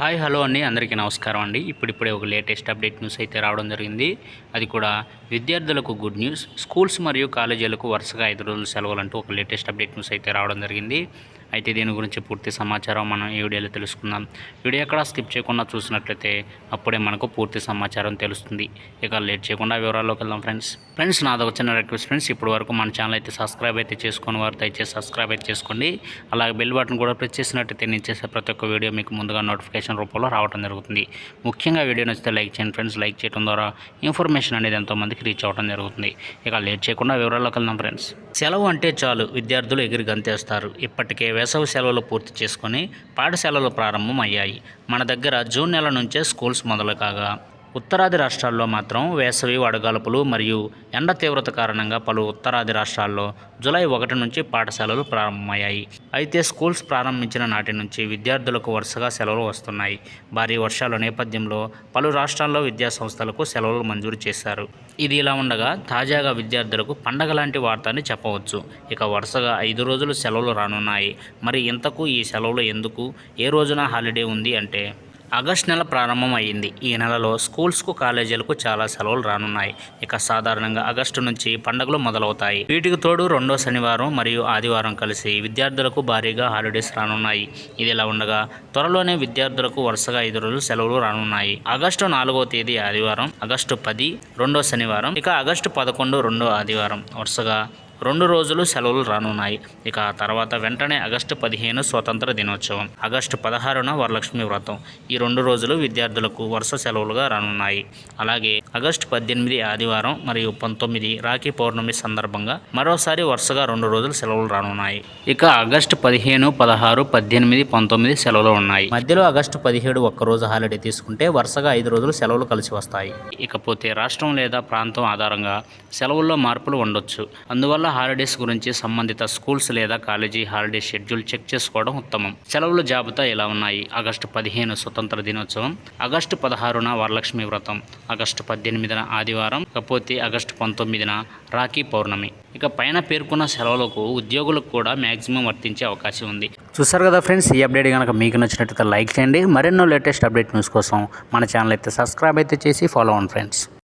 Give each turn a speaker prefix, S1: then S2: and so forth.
S1: Hi hello అండి. అందరికీ నమస్కారం అండి. ఇప్పుడిప్పుడే ఒక లేటెస్ట్ అప్డేట్ న్యూస్ అయితే రావడం జరిగింది. అది కూడా విద్యార్థులకు గుడ్ న్యూస్. స్కూల్స్ మరియు కాలేజీలకు వరుసగా ఐదు రోజులు సెలవులు అంటూ ఒక లేటెస్ట్ అప్డేట్ న్యూస్ అయితే రావడం జరిగింది. అయితే దీని గురించి పూర్తి సమాచారం మనం ఈ వీడియోలో తెలుసుకుందాం. వీడియో ఎక్కడ స్కిప్ చేయకుండా చూసినట్లయితే అప్పుడే మనకు పూర్తి సమాచారం తెలుస్తుంది. ఇక లేట్ చేయకుండా వివరాల్లోకి వెళ్దాం ఫ్రెండ్స్. ఫ్రెండ్స్ నాది ఒక చిన్న రిక్వెస్ట్ ఫ్రెండ్స్. ఇప్పటి వరకు మన ఛానల్ అయితే సబ్స్క్రైబ్ అయితే చేసుకుని వారు దయచేసి సబ్స్క్రైబ్ అయితే చేసుకోండి. అలాగే బెల్ బటన్ కూడా ప్రెస్ చేసినట్టయితే నేను చేసే ప్రతి ఒక్క వీడియో మీకు ముందుగా నోటిఫికేషన్ రూపంలో రావడం జరుగుతుంది. ముఖ్యంగా వీడియో నచ్చితే లైక్ చేయండి ఫ్రెండ్స్. లైక్ చేయడం ద్వారా ఇన్ఫర్మేషన్ అనేది ఎంతోమందికి రీచ్ అవ్వడం జరుగుతుంది. ఇక లేట్ చేయకుండా వివరాల్లోకి వెళ్దాం ఫ్రెండ్స్. సెలవు అంటే చాలు. విద్యార్థులు ఎగిరి గంతేస్తారు. ఇప్పటికే వేసవి సెలవులు పూర్తి చేసుకొని పాఠశాలలు ప్రారంభం అయ్యాయి మన దగ్గర జూన్ నెల నుంచే స్కూల్స్ మొదలు కాగా ఉత్తరాది రాష్ట్రాల్లో మాత్రం వేసవి వడగాల్పులు మరియు ఎండ తీవ్రత కారణంగా పలు ఉత్తరాది రాష్ట్రాల్లో జూలై ఒకటి నుంచి పాఠశాలలు ప్రారంభమయ్యాయి. అయితే స్కూల్స్ ప్రారంభించిన నాటి నుంచి విద్యార్థులకు వరుసగా సెలవులు వస్తున్నాయి. భారీ వర్షాల నేపథ్యంలో పలు రాష్ట్రాల్లో విద్యా సంస్థలకు సెలవులు మంజూరు చేశారు. ఇది ఇలా ఉండగా తాజాగా విద్యార్థులకు పండగ లాంటి వార్త అని చెప్పవచ్చు. ఇక వరుసగా ఐదు రోజులు సెలవులు రానున్నాయి. మరి ఇంతకు ఈ సెలవులు ఎందుకు? ఏ రోజున హాలిడే ఉంది అంటే ఆగస్ట్ నెల ప్రారంభం అయ్యింది ఈ నెలలో స్కూల్స్కు కాలేజీలకు చాలా సెలవులు రానున్నాయి. ఇక సాధారణంగా ఆగస్టు నుంచి పండుగలు మొదలవుతాయి. వీటికి తోడు రెండో శనివారం మరియు ఆదివారం కలిసి విద్యార్థులకు భారీగా హాలిడేస్ రానున్నాయి. ఇదిలా ఉండగా త్వరలోనే విద్యార్థులకు వరుసగా ఐదు రోజులు సెలవులు రానున్నాయి. ఆగస్టు నాలుగో తేదీ ఆదివారం ఆగస్టు పది రెండో శనివారం ఇక ఆగస్టు పదకొండు రెండో ఆదివారం. వరుసగా రెండు రోజులు సెలవులు రానున్నాయి. ఇక తర్వాత వెంటనే ఆగస్టు పదిహేను స్వతంత్ర దినోత్సవం ఆగస్టు పదహారున వరలక్ష్మి వ్రతం. ఈ రెండు రోజులు విద్యార్థులకు వరుస సెలవులుగా రానున్నాయి. అలాగే ఆగస్టు పద్దెనిమిది ఆదివారం మరియు పంతొమ్మిది రాఖీ పౌర్ణమి సందర్భంగా మరోసారి వరుసగా రెండు రోజులు సెలవులు రానున్నాయి. ఇక ఆగస్టు పదిహేను పదహారు పద్దెనిమిది పంతొమ్మిది సెలవులు ఉన్నాయి. మధ్యలో ఆగస్టు పదిహేడు ఒక్కరోజు హాలిడే తీసుకుంటే వరుసగా ఐదు రోజులు సెలవులు కలిసి వస్తాయి. ఇకపోతే రాష్ట్రం లేదా ప్రాంతం ఆధారంగా సెలవుల్లో మార్పులు ఉండొచ్చు. అందువల్ల హాలిడేస్ గురించి సంబంధిత స్కూల్స్ లేదా కాలేజీ హాలిడే షెడ్యూల్ చెక్ చేసుకోవడం ఉత్తమం. సెలవుల జాబితా ఇలా ఉన్నాయి? ఆగస్టు పదిహేను స్వతంత్ర దినోత్సవం. ఆగస్టు పదహారున వరలక్ష్మి వ్రతం. ఆగస్టు పద్దెనిమిదిన ఆదివారం. కాకపోతే ఆగస్టు పంతొమ్మిదిన రాఖీ పౌర్ణమి. ఇక పైన పేర్కొన్న సెలవులకు ఉద్యోగులకు కూడా మ్యాక్సిమం వర్తించే అవకాశం ఉంది. చూసారు కదా ఫ్రెండ్స్ ఈ అప్డేట్ కనుక మీకు నచ్చినట్లయితే లైక్ చేయండి. మరెన్నో లేటెస్ట్ అప్డేట్ న్యూస్ కోసం మన ఛానల్ అయితే సబ్స్క్రైబ్ అయితే చేసి ఫాలో అవ్వండి ఫ్రెండ్స్